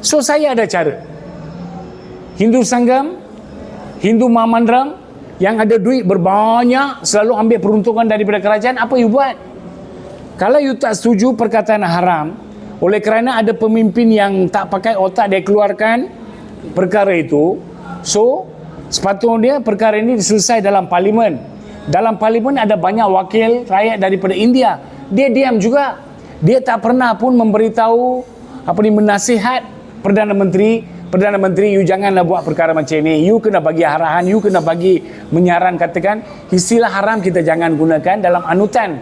So saya ada cara. Hindu Sanggam, Hindu Mamandram yang ada duit berbanyak selalu ambil peruntungan daripada kerajaan, apa you buat? Kalau you tak setuju perkataan haram, oleh kerana ada pemimpin yang tak pakai otak dia keluarkan perkara itu, so sepatutnya perkara ini diselesai dalam parlimen. Dalam parlimen ada banyak wakil rakyat daripada India. Dia diam juga. Dia tak pernah pun memberitahu apa ni menasihat Perdana Menteri Perdana Menteri you janganlah buat perkara macam ini. You kena bagi arahan you kena bagi menyaran katakan istilah haram kita jangan gunakan dalam anutan.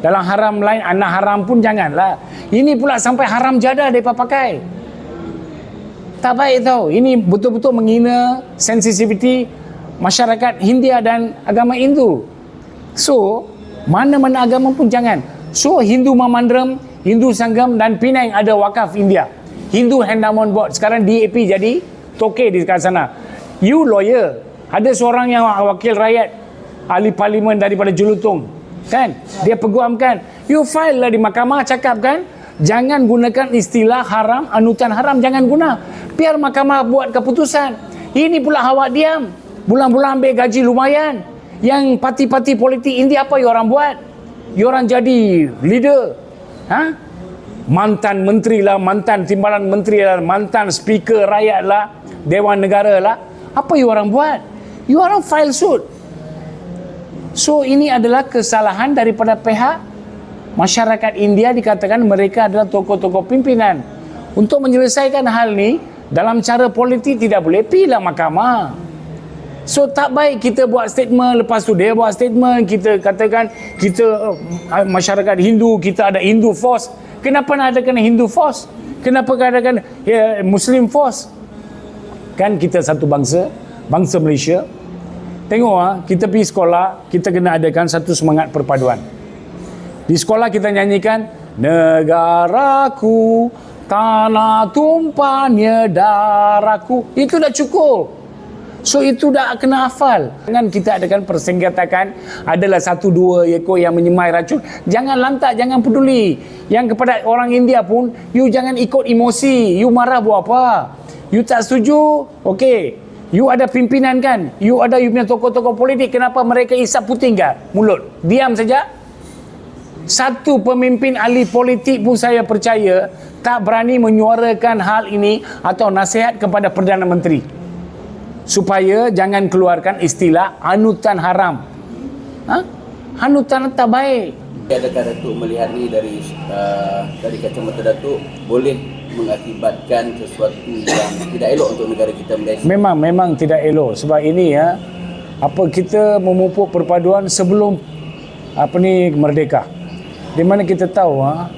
Dalam haram lain anak haram pun janganlah. Ini pula sampai haram jadah mereka pakai. Tak baik tau. Ini betul-betul menghina sensitivity masyarakat Hindia dan agama Hindu. So mana-mana agama pun jangan. So Hindu Mamandram Hindu Sanggam dan Penang ada wakaf India Hindu Endowment Board. Sekarang DAP jadi toke di kat sana. You lawyer ada seorang yang wakil rakyat ahli parlimen daripada Jelutong kan? Dia peguamkan. You file lah di mahkamah cakap kan jangan gunakan istilah haram anutan haram jangan guna. Biar mahkamah buat keputusan. Ini pula awak diam. Bulan-bulan ambil gaji lumayan. Yang parti-parti politik India apa you orang buat? You orang jadi leader. Ha mantan menteri lah, mantan timbalan menteri lah, mantan speaker rakyat lah, dewan negara lah. Apa you orang buat? You orang file suit. So ini adalah kesalahan daripada pihak masyarakat India dikatakan mereka adalah tokoh-tokoh pimpinan. Untuk menyelesaikan hal ni dalam cara politik tidak boleh pilih mahkamah. So tak baik kita buat statement lepas tu dia buat statement kita katakan kita uh, masyarakat Hindu kita ada Hindu force Kenapa nak adakan Hindu force? Kenapa adakan ya, Muslim force? Kan kita satu bangsa, bangsa Malaysia. Tengok ah, kita pergi sekolah, kita kena adakan satu semangat perpaduan. Di sekolah kita nyanyikan negaraku tanah tumpahnya darahku. Itu dah cukup. So itu dah kena hafal. Jangan kita adakan persenggatakan adalah satu dua ekor yang menyemai racun. Jangan lantak, jangan peduli. Yang kepada orang India pun, you jangan ikut emosi. You marah buat apa? You tak setuju? Okay. You ada pimpinan kan? You ada you punya tokoh-tokoh politik. Kenapa mereka isap puting ke? Mulut. Diam saja. Satu pemimpin ahli politik pun saya percaya tak berani menyuarakan hal ini atau nasihat kepada Perdana Menteri supaya jangan keluarkan istilah anutan haram. Ha? Anutan tak baik. Adakah Datuk melihat ni dari uh, dari kacamata Datuk boleh mengakibatkan sesuatu yang tidak elok untuk negara kita Malaysia? Memang memang tidak elok sebab ini ya apa kita memupuk perpaduan sebelum apa ni merdeka. Di mana kita tahu ha,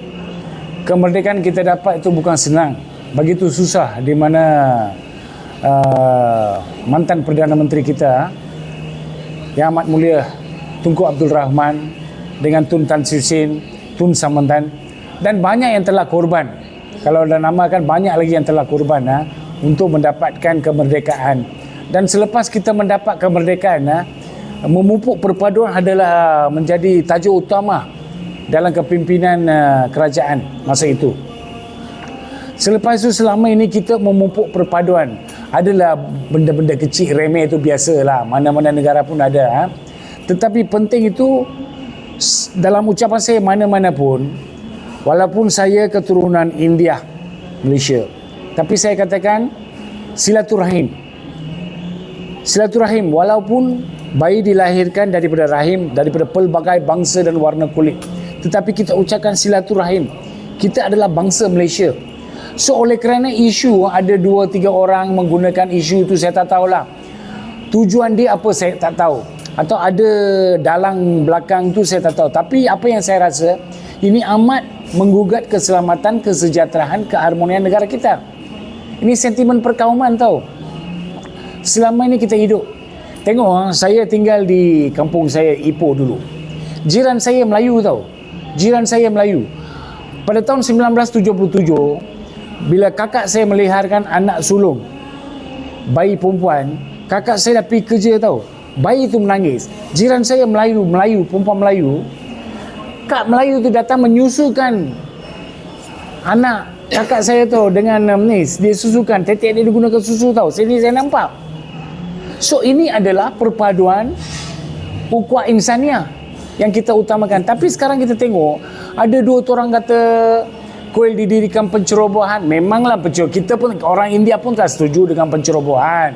kemerdekaan kita dapat itu bukan senang. Begitu susah di mana uh, mantan Perdana Menteri kita Yang Amat Mulia Tunku Abdul Rahman dengan Tun Tan Siew Sin, Tun Samantan dan banyak yang telah korban. Kalau dah namakan banyak lagi yang telah korban ha, untuk mendapatkan kemerdekaan. Dan selepas kita mendapat kemerdekaan, ha, memupuk perpaduan adalah menjadi tajuk utama dalam kepimpinan uh, kerajaan masa itu. Selepas itu selama ini kita memupuk perpaduan. Adalah benda-benda kecil remeh itu biasalah. Mana-mana negara pun ada ha? tetapi penting itu dalam ucapan saya mana-mana pun walaupun saya keturunan India Malaysia tapi saya katakan silaturahim. Silaturahim walaupun bayi dilahirkan daripada rahim daripada pelbagai bangsa dan warna kulit. Tetapi kita ucapkan silaturahim. Kita adalah bangsa Malaysia So oleh kerana isu ada dua tiga orang menggunakan isu itu saya tak tahulah. Tujuan dia apa saya tak tahu. Atau ada dalang belakang tu saya tak tahu. Tapi apa yang saya rasa ini amat menggugat keselamatan, kesejahteraan, keharmonian negara kita. Ini sentimen perkauman tau. Selama ini kita hidup. Tengok ha, saya tinggal di kampung saya Ipoh dulu. Jiran saya Melayu tau. Jiran saya Melayu. Pada tahun 1977 bila kakak saya meliharkan anak sulung bayi perempuan kakak saya dah pergi kerja tau bayi tu menangis jiran saya Melayu Melayu perempuan Melayu kak Melayu tu datang menyusukan anak Kakak saya tahu dengan um, ni dia susukan tetek dia digunakan susu tahu. Sini saya nampak. So ini adalah perpaduan ukhuwah insaniah yang kita utamakan. Tapi sekarang kita tengok ada dua orang kata kuil didirikan pencerobohan. Memanglah pencerobohan. Kita pun orang India pun tak setuju dengan pencerobohan.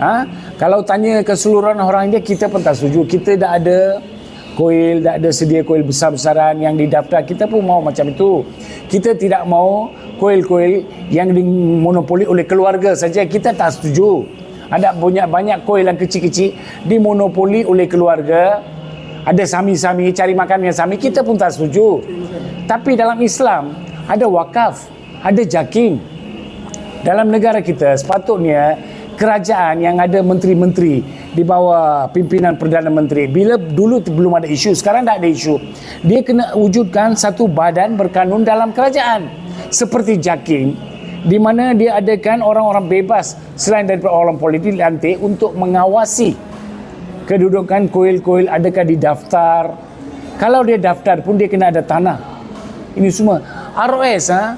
Ha? Kalau tanya keseluruhan orang India kita pun tak setuju. Kita dah ada kuil, dah ada sedia kuil besar-besaran yang didaftar. Kita pun mau macam itu. Kita tidak mau kuil-kuil yang dimonopoli oleh keluarga saja. Kita tak setuju. Ada banyak banyak kuil yang kecil-kecil dimonopoli oleh keluarga. Ada sami-sami cari makan yang sami. Kita pun tak setuju. Tapi dalam Islam ada wakaf, ada jakim. Dalam negara kita sepatutnya kerajaan yang ada menteri-menteri di bawah pimpinan Perdana Menteri bila dulu belum ada isu sekarang dah ada isu. Dia kena wujudkan satu badan berkanun dalam kerajaan. Seperti JAKIM di mana dia adakan orang-orang bebas selain daripada orang politik lantik untuk mengawasi kedudukan kuil-kuil adakah didaftar kalau dia daftar pun dia kena ada tanah. Ini semua ROS ha?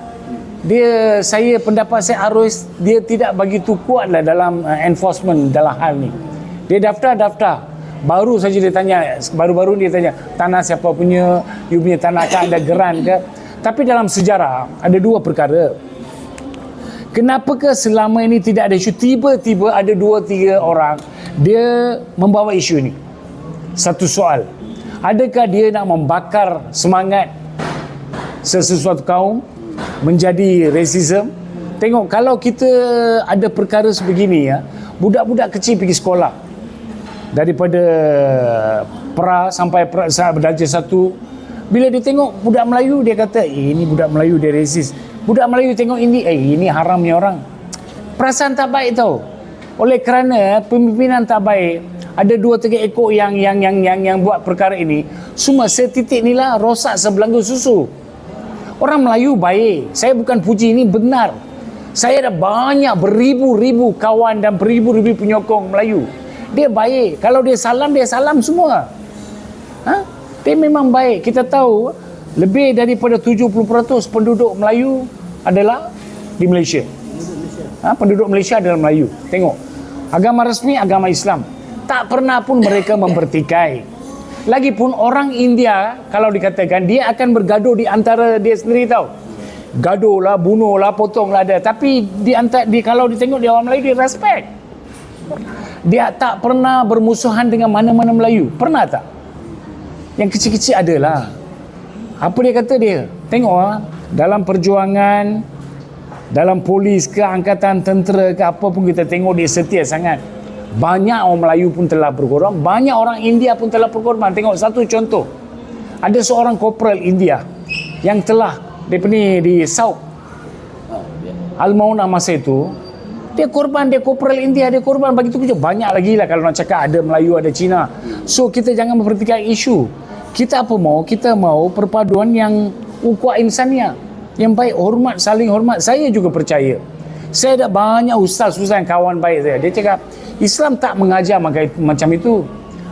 Dia saya pendapat saya ROS dia tidak begitu kuat lah dalam uh, enforcement dalam hal ni. Dia daftar daftar. Baru saja dia tanya baru-baru dia tanya tanah siapa punya? You punya tanah kan ada geran ke? Tapi dalam sejarah ada dua perkara. Kenapa ke selama ini tidak ada isu? Tiba-tiba ada dua tiga orang dia membawa isu ini satu soal adakah dia nak membakar semangat sesuatu kaum menjadi racism. Tengok kalau kita ada perkara sebegini ya budak-budak kecil pergi sekolah. Daripada pra sampai pra darjah satu bila dia tengok budak Melayu dia kata eh, ini budak Melayu dia racist. Budak Melayu tengok ini eh ini haramnya orang. Perasaan tak baik tau. Oleh kerana pemimpinan tak baik ada dua tiga ekor yang yang yang yang yang buat perkara ini semua setitik inilah rosak sebelanggu susu Orang Melayu baik. Saya bukan puji ini benar. Saya ada banyak beribu-ribu kawan dan beribu-ribu penyokong Melayu. Dia baik. Kalau dia salam, dia salam semua. Ha? Dia memang baik. Kita tahu lebih daripada 70% penduduk Melayu adalah di Malaysia. Ha? Penduduk Malaysia adalah Melayu. Tengok. Agama resmi, agama Islam. Tak pernah pun mereka mempertikai. Lagipun orang India kalau dikatakan dia akan bergaduh di antara dia sendiri tahu. Gaduh lah, bunuh lah, potong lah ada. Tapi di antara di kalau ditengok di orang Melayu dia respect. Dia tak pernah bermusuhan dengan mana-mana Melayu. Pernah tak? Yang kecil-kecil adalah. Apa dia kata dia? Tengok ah, dalam perjuangan dalam polis ke angkatan tentera ke apa pun kita tengok dia setia sangat. Banyak orang Melayu pun telah berkorban, banyak orang India pun telah berkorban. Tengok satu contoh. Ada seorang korporal India yang telah daripada ni di Sauk. Al-Maunah masa itu dia korban, dia korporal India, dia korban begitu kerja. Banyak lagi lah kalau nak cakap ada Melayu, ada Cina. So kita jangan memperhatikan isu. Kita apa mau? Kita mau perpaduan yang ukhuwah insaniah. Yang baik, hormat, saling hormat. Saya juga percaya. Saya ada banyak ustaz-ustaz yang kawan baik saya. Dia cakap, Islam tak mengajar macam itu.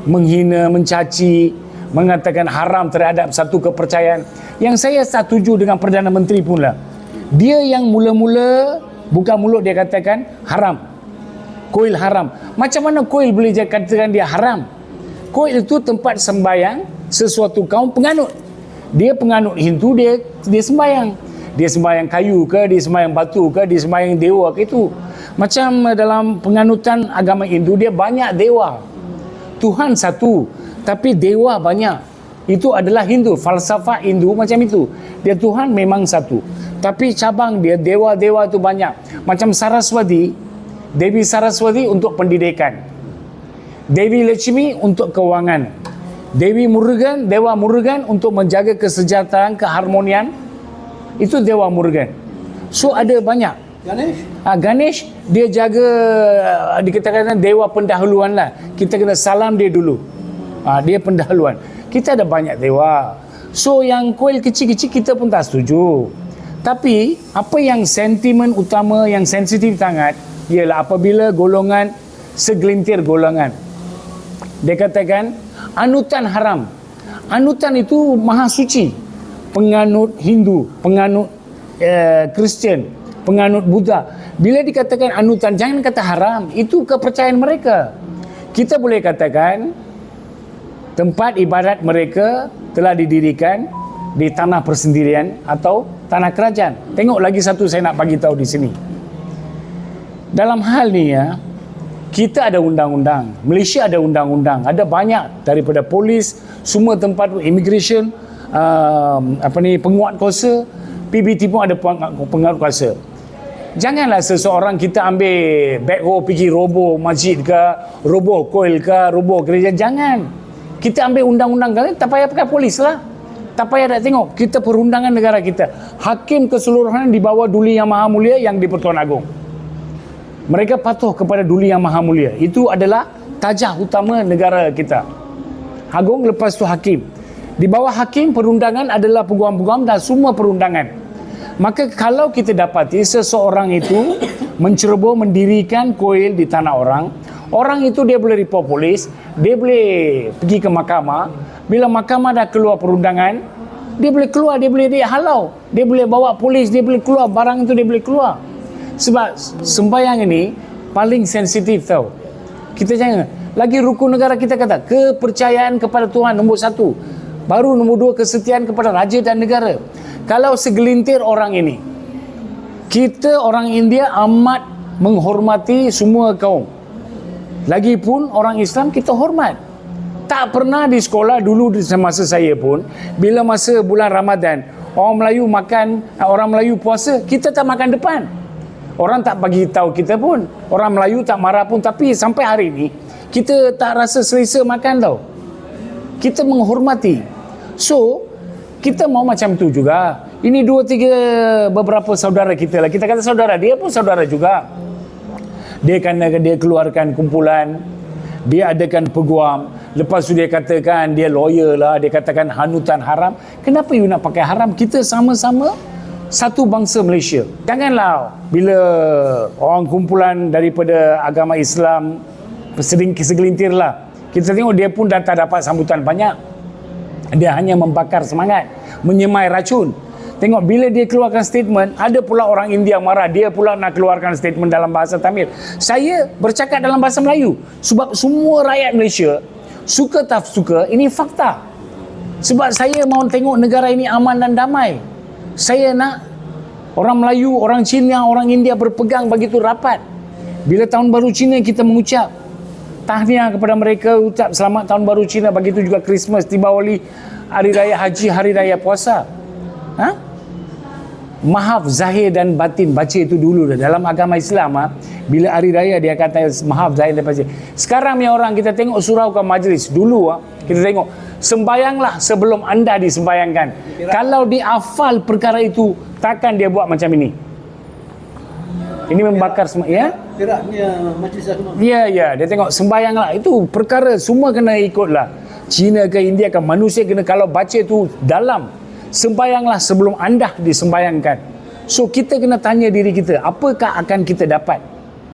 Menghina, mencaci, mengatakan haram terhadap satu kepercayaan. Yang saya setuju dengan Perdana Menteri pun lah. Dia yang mula-mula bukan mulut dia katakan haram. Kuil haram. Macam mana kuil boleh dia katakan dia haram? Kuil itu tempat sembahyang sesuatu kaum penganut. Dia penganut Hindu dia dia sembahyang. Dia sembahyang kayu ke, dia sembahyang batu ke, dia sembahyang dewa ke itu. Macam eh, dalam penganutan agama Hindu dia banyak dewa. Tuhan satu, tapi dewa banyak. Itu adalah Hindu, falsafah Hindu macam itu. Dia Tuhan memang satu. Tapi cabang dia dewa-dewa itu banyak. Macam Saraswati, Dewi Saraswati untuk pendidikan. Dewi Lakshmi untuk keuangan. Dewi Murugan, Dewa Murugan untuk menjaga kesejahteraan, keharmonian. Itu Dewa Murugan. So ada banyak. Ganesh? Ha, Ganesh dia jaga uh, dikatakan dewa pendahuluan lah. Kita kena salam dia dulu. Ha, dia pendahuluan. Kita ada banyak dewa. So yang kuil kecil-kecil kita pun tak setuju. Tapi apa yang sentimen utama yang sensitif sangat ialah apabila golongan segelintir golongan dia katakan anutan haram. Anutan itu maha suci. Penganut Hindu, penganut uh, Kristian, penganut Buddha. Bila dikatakan anutan, jangan kata haram. Itu kepercayaan mereka. Kita boleh katakan tempat ibadat mereka telah didirikan di tanah persendirian atau tanah kerajaan. Tengok lagi satu saya nak bagi tahu di sini. Dalam hal ni ya, kita ada undang-undang. Malaysia ada undang-undang. Ada banyak daripada polis, semua tempat immigration, um, apa ni penguat kuasa, PBT pun ada penguat kuasa. Janganlah seseorang kita ambil backhoe pergi roboh masjid ke, roboh koil ke, roboh gereja. Jangan. Kita ambil undang-undang kan, tak payah pakai polis lah. Tak payah nak tengok. Kita perundangan negara kita. Hakim keseluruhan di bawah duli yang maha mulia yang di Pertuan Agong. Mereka patuh kepada duli yang maha mulia. Itu adalah tajah utama negara kita. Agung lepas tu hakim. Di bawah hakim perundangan adalah peguam-peguam dan semua perundangan. Maka kalau kita dapati seseorang itu menceroboh mendirikan koil di tanah orang, orang itu dia boleh report polis, dia boleh pergi ke mahkamah. Bila mahkamah dah keluar perundangan, dia boleh keluar, dia boleh dia halau. Dia boleh bawa polis, dia boleh keluar, barang itu dia boleh keluar. Sebab sembahyang ini paling sensitif tau. Kita jangan. Lagi rukun negara kita kata kepercayaan kepada Tuhan nombor satu. Baru nombor dua kesetiaan kepada raja dan negara. Kalau segelintir orang ini, kita orang India amat menghormati semua kaum. Lagipun orang Islam kita hormat. Tak pernah di sekolah dulu semasa saya pun, bila masa bulan Ramadan, orang Melayu makan, orang Melayu puasa, kita tak makan depan. Orang tak bagi tahu kita pun. Orang Melayu tak marah pun tapi sampai hari ini kita tak rasa selesa makan tau. Kita menghormati. So, kita mau macam tu juga. Ini dua tiga beberapa saudara kita lah. Kita kata saudara, dia pun saudara juga. Dia kan dia keluarkan kumpulan, dia adakan peguam. Lepas tu dia katakan dia lawyer lah, dia katakan hanutan haram. Kenapa you nak pakai haram? Kita sama-sama satu bangsa Malaysia. Janganlah bila orang kumpulan daripada agama Islam segelintir lah. Kita tengok dia pun dah tak dapat sambutan banyak. Dia hanya membakar semangat, menyemai racun. Tengok bila dia keluarkan statement, ada pula orang India marah. Dia pula nak keluarkan statement dalam bahasa Tamil. Saya bercakap dalam bahasa Melayu. Sebab semua rakyat Malaysia, suka tak suka, ini fakta. Sebab saya mahu tengok negara ini aman dan damai. Saya nak orang Melayu, orang Cina, orang India berpegang begitu rapat. Bila tahun baru Cina kita mengucap tahniah kepada mereka ucap selamat tahun baru Cina begitu juga Christmas Diwali hari raya haji hari raya puasa ha? maaf zahir dan batin baca itu dulu dah. dalam agama Islam ha? bila hari raya dia kata maaf zahir dan batin sekarang ni orang kita tengok surau ke majlis dulu ha? kita tengok sembayanglah sebelum anda disembayangkan kalau diafal perkara itu takkan dia buat macam ini ini membakar semua ya Geraknya majlis agama. Ya, ya. Dia tengok sembayang lah. Itu perkara semua kena ikut lah. Cina ke India ke manusia kena kalau baca tu dalam. Sembayanglah sebelum anda disembayangkan. So kita kena tanya diri kita, apakah akan kita dapat?